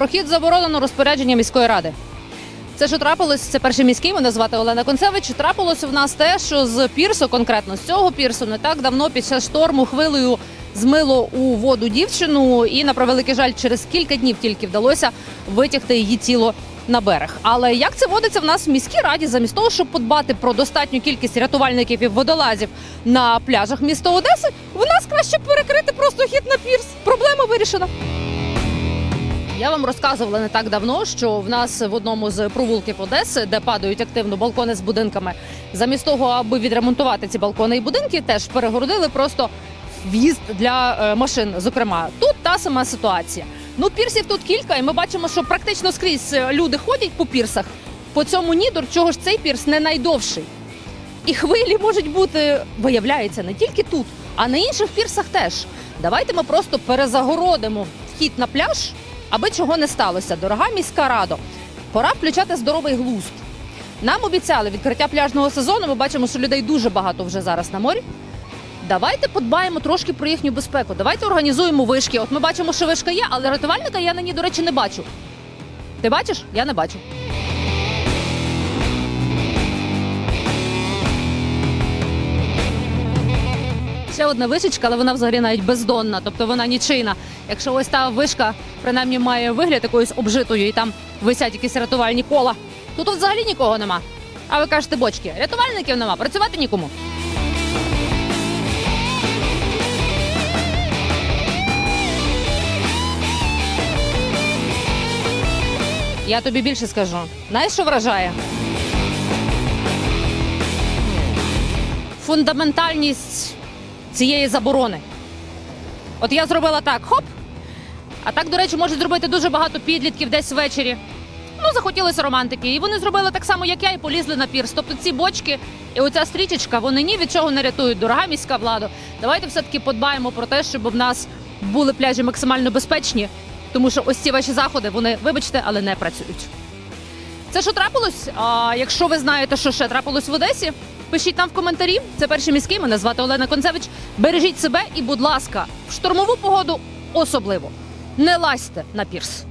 Прохід заборонено розпорядження міської ради. Це що трапилось? Це перший міський. Мене звати Олена Концевич. Трапилось в нас те, що з пірсу, конкретно з цього пірсу, не так давно під час шторму хвилею змило у воду дівчину, і на превеликий жаль, через кілька днів тільки вдалося витягти її тіло на берег. Але як це водиться в нас в міській раді, замість того, щоб подбати про достатню кількість рятувальників і водолазів на пляжах міста Одеси, в нас краще перекрити просто хід на пірс. Проблема вирішена. Я вам розказувала не так давно, що в нас в одному з провулків Одеси, де падають активно балкони з будинками, замість того, аби відремонтувати ці балкони і будинки, теж перегородили просто в'їзд для е, машин. Зокрема, тут та сама ситуація. Ну, пірсів тут кілька, і ми бачимо, що практично скрізь е, люди ходять по пірсах. По цьому нідор, чого ж цей пірс не найдовший. І хвилі можуть бути, виявляється, не тільки тут, а на інших пірсах теж. Давайте ми просто перезагородимо вхід на пляж, аби чого не сталося. Дорога міська рада, пора включати здоровий глузд. Нам обіцяли відкриття пляжного сезону. Ми бачимо, що людей дуже багато вже зараз на морі. Давайте подбаємо трошки про їхню безпеку. Давайте організуємо вишки. От ми бачимо, що вишка є, але рятувальника я на ній, до речі, не бачу. Ти бачиш? Я не бачу. Ще одна вишечка, але вона взагалі навіть бездонна, тобто вона нічийна. Якщо ось та вишка принаймні має вигляд якоюсь обжитою і там висять якісь рятувальні кола, тут взагалі нікого нема. А ви кажете, бочки, рятувальників нема, працювати нікому. Я тобі більше скажу. Знаєш, що вражає? Фундаментальність цієї заборони. От я зробила так, хоп. А так, до речі, можуть зробити дуже багато підлітків десь ввечері. Ну, захотілося романтики. І вони зробили так само, як я, і полізли на пірс. Тобто ці бочки і оця стрічечка, вони ні від чого не рятують. Дорога міська влада. Давайте все-таки подбаємо про те, щоб в нас були пляжі максимально безпечні, тому що ось ці ваші заходи, вони, вибачте, але не працюють. Це що трапилось? А якщо ви знаєте, що ще трапилось в Одесі, пишіть нам в коментарі. Це перший міський. Мене звати Олена Концевич. Бережіть себе і, будь ласка, в штормову погоду особливо не лазьте на пірс.